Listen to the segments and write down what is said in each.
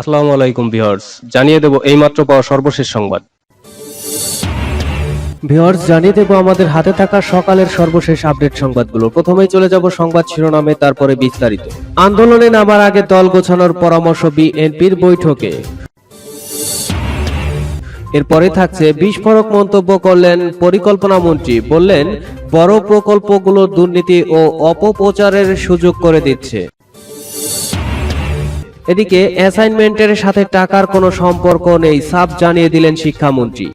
আসসালামু আলাইকুম ভিউয়ার্স, জানিয়ে দেব এইমাত্র পাওয়া সর্বশেষ সংবাদ। ভিউয়ার্স, জানিয়ে দেব আমাদের হাতে থাকা সকালের সর্বশেষ আপডেট সংবাদগুলো। প্রথমেই চলে যাব সংবাদ শিরোনামে, তারপরে বিস্তারিত। আন্দোলনে নামার আগে দল গোছানোর পরামর্শ বিএনপির বৈঠকে। এরপরে থাকছে বিস্ফোরক মন্তব্য করলেন পরিকল্পনা মন্ত্রী। বললেন, বড় প্রকল্পগুলো দুর্নীতি ও অপপ্রচারের সুযোগ করে দিচ্ছে। এদিকে অ্যাসাইনমেন্টের সাথে টাকার কোনো সম্পর্ক নেই, সাফ জানিয়ে দিলেন শিক্ষামন্ত্রী।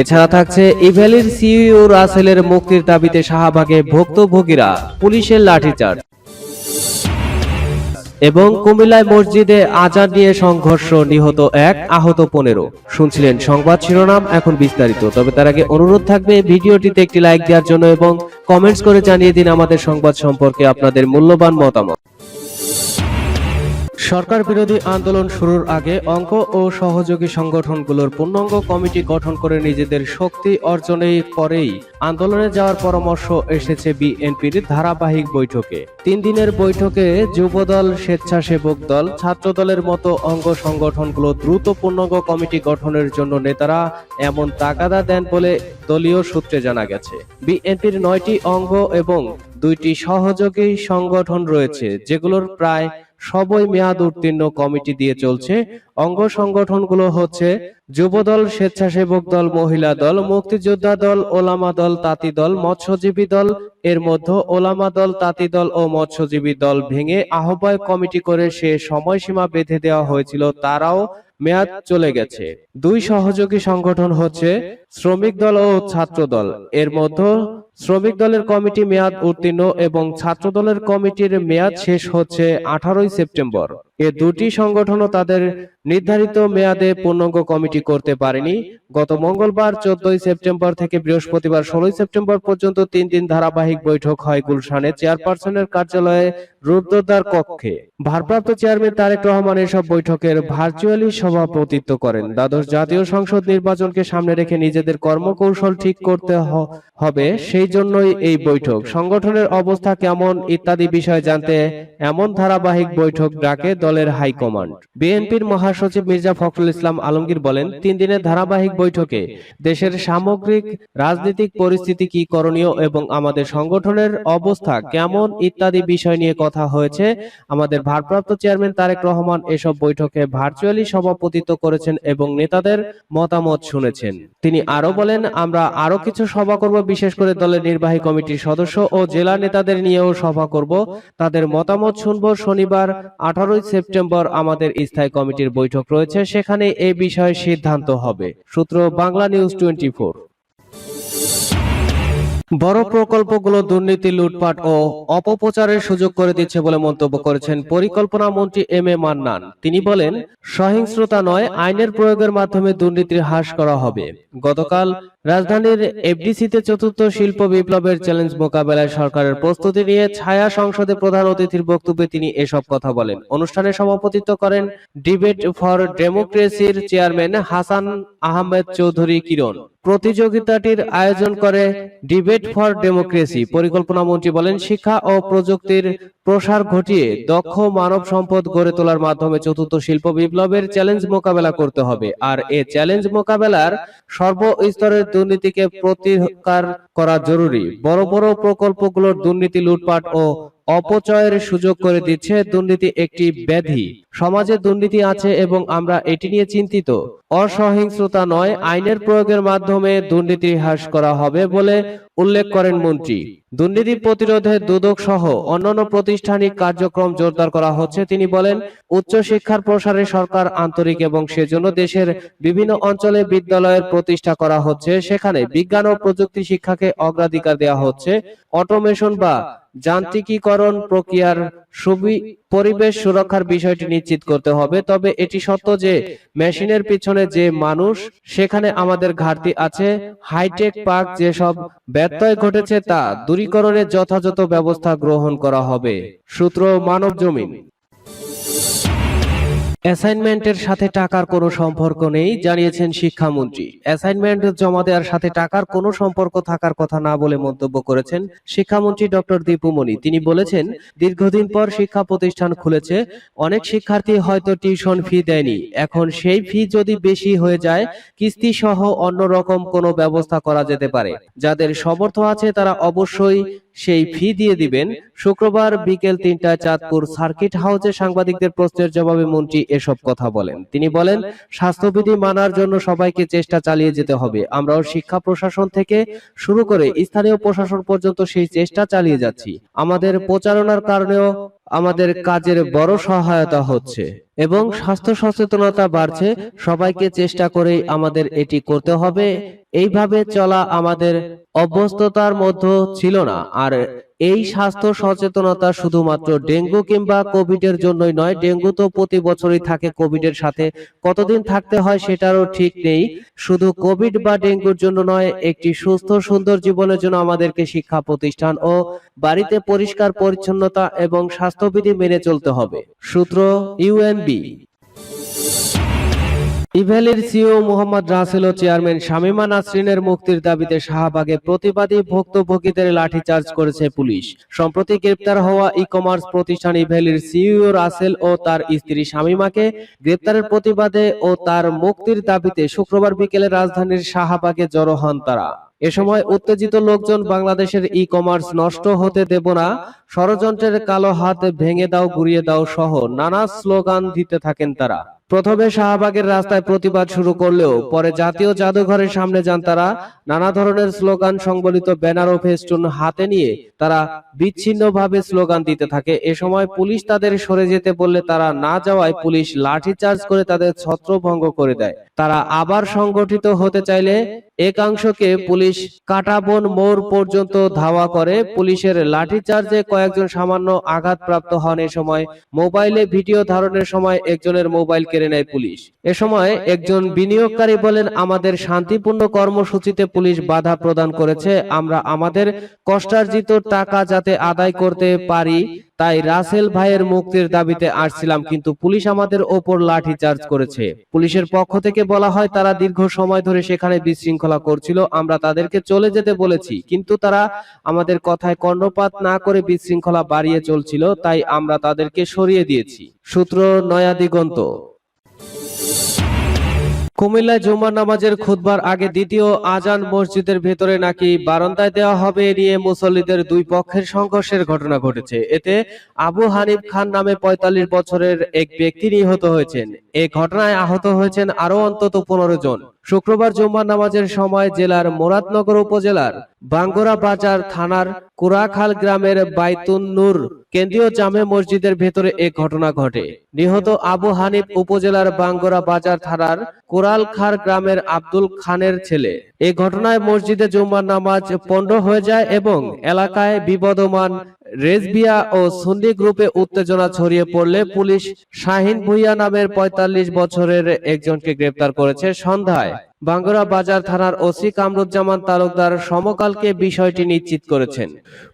এছাড়া থাকছে ইভ্যালির সিইও রাসেলের মুক্তির দাবিতে শাহবাগে ভুক্তভোগীরা পুলিশের লাঠিচার্জ। এবং কুমিল্লায় মসজিদে আজান নিয়ে সংঘর্ষ নিহত এক, আহত পনেরো। শুনছিলেন সংবাদ শিরোনাম, এখন বিস্তারিত। তবে তার আগে অনুরোধ থাকবে ভিডিওটিতে একটি লাইক দেওয়ার জন্য এবং কমেন্টস করে জানিয়ে দিন আমাদের সংবাদ সম্পর্কে আপনাদের মূল্যবান মতামত। সরকার বিরোধী আন্দোলন শুরুর আগে অঙ্ক ও সহযোগী সংগঠনগুলোর পূর্ণাঙ্গ কমিটি গঠন করে নিজেদের শক্তি অর্জনের পরেই আন্দোলনে যাওয়ার পরামর্শ এসেছে বিএনপির ধারাবাহিক বৈঠকে। তিন দিনের বৈঠকে যুবদল, স্বেচ্ছাসেবক দল ছাত্র দলের মতো অঙ্গ সংগঠনগুলো দ্রুত পূর্ণাঙ্গ কমিটি গঠনের জন্য নেতারা এমন তাগাদা দেন বলে দলীয় সূত্রে জানা গেছে। বিএনপির নয়টি অঙ্গ এবং দুইটি সহযোগী সংগঠন রয়েছে, যেগুলোর প্রায় সবই মেয়াদ উত্তীর্ণ কমিটি দিয়ে চলছে। অঙ্গ সংগঠনগুলো হচ্ছে যুবদল, স্বেচ্ছাসেবক দল, মহিলা দল, মুক্তিযোদ্ধা দল, ওলামা দল, তাঁতি দল, মৎস্যজীবী দল, এর মধ্যে ওলামা দল, তাঁতি দল ও মৎস্যজীবী দল ভেঙে আহ্বায়ক কমিটি করে সে সময়সীমা বেঁধে দেওয়া হয়েছিল। তারাও মেয়াদ চলে গেছে। দুই সহযোগী সংগঠন হচ্ছে শ্রমিক দল ও ছাত্র দল। এর মধ্যে শ্রমিক দলের কমিটি মেয়াদ উত্তীর্ণ এবং ছাত্র দলের কমিটির মেয়াদ শেষ হচ্ছে আঠারোই সেপ্টেম্বর। এ দুটি সংগঠনও তাদের নির্ধারিত মেয়াদে পূর্ণাঙ্গ কমিটি করতে পারেনি। গত মঙ্গলবার চোদ্দই সেপ্টেম্বর থেকে বৃহস্পতিবার ষোলোই সেপ্টেম্বর পর্যন্ত তিন দিন ধারাবাহিক বৈঠক হয় গুলশানে চেয়ারপারসনের কার্যালয়ে রুদ্রদ্বার কক্ষে। ভারপ্রাপ্ত চেয়ারম্যান তারেক রহমান এসব বৈঠকের ভার্চুয়ালি সভাপতিত্ব করেন। দ্বাদশ জাতীয় সংসদ নির্বাচনকে সামনে রেখে নিজেদের কর্মকৌশল ঠিক করতে হবে সেই জন্যই এই বৈঠক। সংগঠনের অবস্থা কেমন ইত্যাদি বিষয় জানতে এমন ধারাবাহিক বৈঠক ডাকে দলের হাইকমান্ড বিএনপির মহাসচিব মির্জা ফখরুল ইসলাম আলমগীর বলেন, তিন দিনের ধারাবাহিক বৈঠকে দেশের সামগ্রিক রাজনৈতিক পরিস্থিতি কি করণীয় এবং আমাদের সংগঠনের অবস্থা কেমন ইত্যাদি বিষয় নিয়ে কথা হয়েছে। আমাদের ভারপ্রাপ্ত চেয়ারম্যান তারেক রহমান এসব বৈঠকে ভার্চুয়ালি সভাপতিত্ব করেছেন এবং নেতাদের মতামত শুনেছেন। তিনি আরও বলেন, আমরা আরও কিছু সভা করব, বিশেষ করে দলের নির্বাহী কমিটির সদস্য ও জেলা নেতাদের নিয়েও সভা করব। তাদের মতামত শুনব শনিবার, আঠারোই সেপ্টেম্বর আমাদের স্থায়ী কমিটির বৈঠক রয়েছে, সেখানে এই বিষয়ে সিদ্ধান্ত হবে। সূত্র বাংলা নিউজ টোয়েন্টি বড় প্রকল্পগুলো দুর্নীতি, লুটপাট ও অপপ্রচারের সুযোগ করে দিচ্ছে বলে মন্তব্য করেছেন পরিকল্পনা মন্ত্রী এম এ মান্নান। তিনি বলেন, সহিংসতা নয়, আইনের প্রয়োগের মাধ্যমে দুর্নীতির হ্রাস করা হবে। গতকাল রাজধানীর এফডিসিতে চতুর্থ শিল্প বিপ্লবের চ্যালেঞ্জ মোকাবেলায় সরকারের প্রস্তুতি নিয়ে ছায়া সংসদে প্রধান অতিথির বক্তব্যে তিনি এসব কথা বলেন। অনুষ্ঠানে সভাপতিত্ব করেন ডিবেট ফর ডেমোক্রেসির চেয়ারম্যান হাসান আহমেদ চৌধুরী কিরণ। প্রতিযোগিতাটির আয়োজন করে ডিবেট ফর ডেমোক্রেসি, পরিকল্পনা মন্ত্রী বলেন, শিক্ষা ও প্রযুক্তির প্রসার ঘটিয়ে দক্ষ মানব সম্পদ গড়ে তোলার মাধ্যমে চতুর্থ শিল্প বিপ্লবের চ্যালেঞ্জ মোকাবেলা করতে হবে। আর এ চ্যালেঞ্জ মোকাবেলার সর্বস্তরের দুর্নীতিকে প্রতিকার করা জরুরি। বড় বড় প্রকল্পগুলোর দুর্নীতি, লুটপাট ও অপচয়ের সুযোগ করে দিচ্ছে দুর্নীতি একটি ব্যাধি। সমাজে দুর্নীতি আছে এবং আমরা এটি নিয়ে চিন্তিত। অসহিংসতা নয়, আইনের প্রয়োগের মাধ্যমে দুর্নীতি হ্রাস করা হবে বলে উল্লেখ করেন মন্ত্রী। দুর্নীতি প্রতিরোধে দুদক সহ অন্যান্য প্রাতিষ্ঠানিক কার্যক্রম জোরদার করা হচ্ছে, তিনি বলেন উচ্চ শিক্ষার প্রসারে সরকার আন্তরিক এবং সেজন্য দেশের বিভিন্ন অঞ্চলে বিদ্যালয়ের প্রতিষ্ঠা করা হচ্ছে। সেখানে বিজ্ঞান ও প্রযুক্তি শিক্ষাকে অগ্রাধিকার দেওয়া হচ্ছে। অটোমেশন বা যান্ত্রিকীকরণ প্রক্রিয়ার পরিবেশ সুরক্ষার বিষয়টি নিশ্চিত করতে হবে। তবে এটি সত্য যে মেশিনের পিছনে যে মানুষ, সেখানে আমাদের ঘাটতি আছে। হাইটেক পার্ক যেসব ব্যত্যয় ঘটেছে তা দূরীকরণের যথাযথ ব্যবস্থা গ্রহণ করা হবে। সূত্র মানব জমিন অ্যাসাইনমেন্টের সাথে টাকার কোনো সম্পর্ক নেই, জানিয়েছেন শিক্ষামন্ত্রী। অ্যাসাইনমেন্ট জমা দেওয়ার সাথে টাকার কোনো সম্পর্ক থাকার কথা না বলে মন্তব্য করেছেন শিক্ষামন্ত্রী ডক্টর দীপুমণি তিনি বলেছেন, দীর্ঘদিন পর শিক্ষা প্রতিষ্ঠান খুলেছে, অনেক শিক্ষার্থী হয়তো টিউশন ফি দেয়নি। এখন সেই ফি যদি বেশি হয়ে যায় কিস্তি সহ অন্য রকম কোনো ব্যবস্থা করা যেতে পারে। যাদের সমর্থ আছে তারা অবশ্যই সেই ফি দিয়ে দিবেন। শুক্রবার বিকেল তিনটা চাঁদপুর সার্কিট হাউসে সাংবাদিকদের প্রশ্নের জবাবে মন্ত্রী এসব কথা বলেন। তিনি বলেন, স্বাস্থ্যবিধি মানার জন্য সবাইকে চেষ্টা চালিয়ে যেতে হবে। আমরাও শিক্ষা প্রশাসন থেকে শুরু করে স্থানীয় প্রশাসন পর্যন্ত সেই চেষ্টা চালিয়ে যাচ্ছি। আমাদের প্রচারণার কারণেও আমাদের কাজের বড় সহায়তা হচ্ছে। এবং স্বাস্থ্য সচেতনতা বাড়ছে। সবাইকে চেষ্টা করে আমাদের এটি করতে হবে। এইভাবে চলা আমাদের অভ্যস্ততার মধ্যে ছিল না। আর এই স্বাস্থ্য সচেতনতা শুধুমাত্র ডেঙ্গু কিংবা কোভিড এর জন্যই নয়, ডেঙ্গু তো প্রতি বছরই থাকে কোভিড এর সাথে। কতদিন থাকতে হয় সেটারও ঠিক নেই। শুধু কোভিড বা ডেঙ্গুর জন্য নয়, একটি সুস্থ, সুন্দর জীবনের জন্য আমাদেরকে শিক্ষা প্রতিষ্ঠান ও বাড়িতে পরিষ্কার পরিচ্ছন্নতা এবং স্বাস্থ্যবিধি মেনে চলতে হবে। সূত্র ইউএনবি ইভ্যালির সিও মোহাম্মদ রাসেল ও চেয়ারম্যান শামিমা নাসরিনের মুক্তির দাবিতে শাহবাগে প্রতিবাদী ভুক্তভোগীদের লাঠিচার্জ করেছে পুলিশ। সম্প্রতি গ্রেপ্তার হওয়া ই কমার্স প্রতিষ্ঠান ইভ্যালির সিইও রাসেল ও তার স্ত্রী শামিমাকে গ্রেপ্তারের প্রতিবাদে ও তার মুক্তির দাবিতে শুক্রবার বিকেলে রাজধানীর শাহবাগে জড়ো হন তারা। এ সময় উত্তেজিত লোকজন বাংলাদেশের ই কমার্স নষ্ট হতে দেব না, ষড়যন্ত্রের কালো হাত ভেঙে দাও, গুড়িয়ে দাও সহ নানা স্লোগান দিতে থাকেন তারা। প্রথমে শাহবাগের রাস্তায় প্রতিবাদ শুরু করলেও পরে জাতীয় জাদুঘরের সামনে যান তারা। নানা ধরনের স্লোগান সংবলিত ব্যানার ও ফেস্টুন হাতে নিয়ে তারা বিচ্ছিন্নভাবে স্লোগান দিতে থাকে। এ সময় পুলিশ তাদের সরে যেতে বললে তারা না যাওয়ায় পুলিশ লাঠিচার্জ করে তাদের ছত্রভঙ্গ করে দেয়। তারা আবার সংগঠিত হতে চাইলে একাংশকে পুলিশ কাটাবন মোড় পর্যন্ত ধাওয়া করে। পুলিশের লাঠিচার্জে কয়েকজন সামান্য আঘাতপ্রাপ্ত হন। এ সময় মোবাইলে ভিডিও ধারণের সময় একজনের মোবাইল কেড়ে নেয় পুলিশ। এ সময় একজন বিনিয়োগকারী বলেন, আমাদের শান্তিপূর্ণ কর্মসূচিতে পুলিশ বাধা প্রদান করেছে। আমরা আমাদের কষ্টার্জিত টাকা যাতে আদায় করতে পারি, তাই রাসেল ভাইয়ের মুক্তির দাবিতে আসছিলাম, কিন্তু পুলিশ আমাদের ওপর লাঠি চার্জ করেছে। পুলিশের পক্ষ থেকে বলা হয়, তারা দীর্ঘ সময় ধরে সেখানে বিশৃঙ্খলা করছিল। আমরা তাদেরকে চলে যেতে বলেছি, কিন্তু তারা আমাদের কথায় কর্ণপাত না করে বিশৃঙ্খলা বাড়িয়ে চলছিল, তাই আমরা তাদেরকে সরিয়ে দিয়েছি। সূত্র নয়া দিগন্ত। কুমিল্লায় জুমার নামাজের খুতবার আগে দ্বিতীয় আজান মসজিদের ভেতরে নাকি বারান্দায় দেওয়া হবে এ নিয়ে মুসল্লিদের দুই পক্ষের সংঘর্ষের ঘটনা ঘটেছে। এতে আবু হানিফ খান নামে পঁয়তাল্লিশ বছরের এক ব্যক্তি নিহত হয়েছেন। এই ঘটনায় আহত হয়েছেন আরও অন্তত পনেরো জন। শুক্রবার জুম্মার নামাজের সময় জেলার মুরাদনগর উপজেলার বাঙ্গরা বাজার থানার কুরাখাল গ্রামের বাইতুন নূর কেন্দ্রীয় জামে মসজিদের ভেতরে এক ঘটনা ঘটে। নিহত আবু হানিফ উপজেলার বাঙ্গরা বাজার থানার কোরালখার গ্রামের আব্দুল খানের ছেলে। এই ঘটনায় মসজিদে জুম্মার নামাজ পণ্ড হয়ে যায় এবং এলাকায় বিবদমান রেজবিয়া ও সুন্নি গ্রুপে উত্তেজনা ছড়িয়ে পড়লে পুলিশ শাহিন ভুইয়া নামের পঁয়তাল্লিশ বছরের একজনকে গ্রেপ্তার করেছে সন্ধ্যায়। বাঙ্গুরা বাজার থানার ওসি কামরুজ্জামান তালুকদার সমকালকে বিষয়টি নিশ্চিত করেছেন।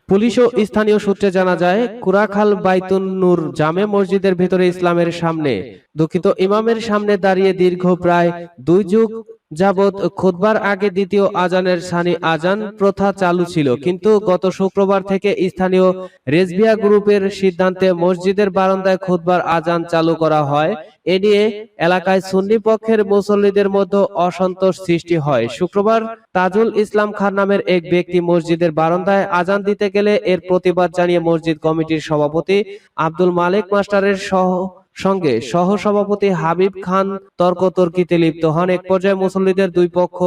পুলিশ ও স্থানীয় সূত্রে জানা যায়, কুরাখাল বাইতুন নূর জামে মসজিদের ভেতরে ইসলামের সামনে দুঃখিত ইমামের সামনে দাঁড়িয়ে দীর্ঘ প্রায় দুই যুগ যাবৎ খুতবার আগে দ্বিতীয় আজানের সানি আজান প্রথা চালু ছিল। কিন্তু গত শুক্রবার থেকে স্থানীয় রেজবিয়া গ্রুপের সিদ্ধান্তে মসজিদের বারান্দায় খুতবার আজান চালু করা হয়। এ নিয়ে এলাকায় সুন্নি পক্ষের মুসল্লিদের মধ্যে অসন্তোষ সৃষ্টি হয়। শুক্রবার তাজুল ইসলাম খান নামের এক ব্যক্তি মসজিদের বারান্দায় আজান দিতে গেলে এর প্রতিবাদ জানিয়ে মসজিদ কমিটির সভাপতি আব্দুল মালিক মাস্টারের সহ সঙ্গে সহ সভাপতি হাবিব খান তর্কতর্কিতে লিপ্ত হন। এক পর্যায়ে মুসল্লিদের দুই পক্ষ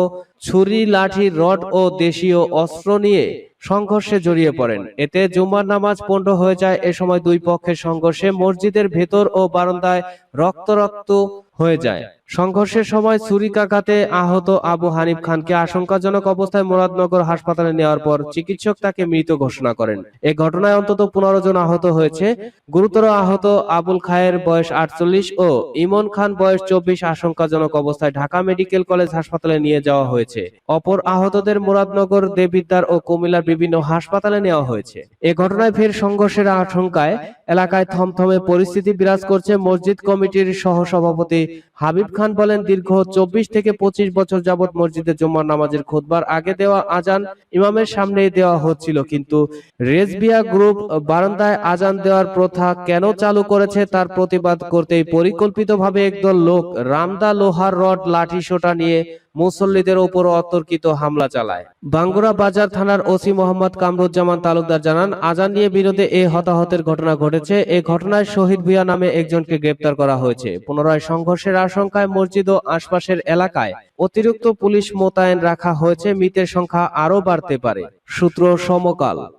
ছুরি লাঠি রড ও দেশীয় অস্ত্র নিয়ে সংঘর্ষে জড়িয়ে পড়েন। এতে জুম্মার নামাজ পণ্ড হয়ে যায়। এ সময় দুই পক্ষের সংঘর্ষে মসজিদের ভেতর ও বারান্দায় রক্ত রক্ত হয়ে যায়। সংঘর্ষের সময় ছুরিকাঘাতে আহত আবু হানিফ খানকে আশঙ্কাজনক অবস্থায় মুরাদনগর হাসপাতালে নেওয়ার পর চিকিৎসক তাকে মৃত ঘোষণা করেন। এ ঘটনায় অন্তত পনেরো জন আহত হয়েছে। গুরুতর আহত আবুল খায়ের বয়স আটচল্লিশ ও ইমন খান বয়স চব্বিশ আশঙ্কাজনক অবস্থায় ঢাকা মেডিকেল কলেজ হাসপাতালে নিয়ে যাওয়া হয়েছে। অপর আহতদের মুরাদনগর, দেবিদ্বার ও কুমিল্লার বিভিন্ন হাসপাতালে নেওয়া হয়েছে। এ ঘটনায় ফের সংঘর্ষের আশঙ্কায় এলাকায় থমথমে পরিস্থিতি বিরাজ করছে মসজিদ কমিটির সহসভাপতি হাবিব খান বলেন, দীর্ঘ চব্বিশ থেকে পঁচিশ বছর যাবৎ মসজিদে জুম্মার নামাজের খোদবার আগে দেওয়া আজান ইমামের সামনে দেওয়া হচ্ছিল, কিন্তু রেজবিয়া গ্রুপ বারান্দায় আজান দেওয়ার প্রথা কেন চালু করেছে তার প্রতিবাদ করতেই পরিকল্পিতভাবে একদল লোক রামদা লোহার রড, লাঠি, সোটা নিয়ে মুসল্লিদের উপর অতর্কিত হামলা চালায়। বাঙ্গুরা বাজার থানার ওসি মোহাম্মদ কামরুজ্জামান তালুকদার জানান, আজান নিয়ে বিরোধে এ হতাহতের ঘটনা ঘটেছে। এ ঘটনায় শহীদ ভুয়া নামে একজনকে গ্রেপ্তার করা হয়েছে। পুনরায় সংঘর্ষের আশঙ্কায় মসজিদ ও আশপাশের এলাকায় অতিরিক্ত পুলিশ মোতায়েন রাখা হয়েছে। মৃতের সংখ্যা আরও বাড়তে পারে। সূত্র সমকাল।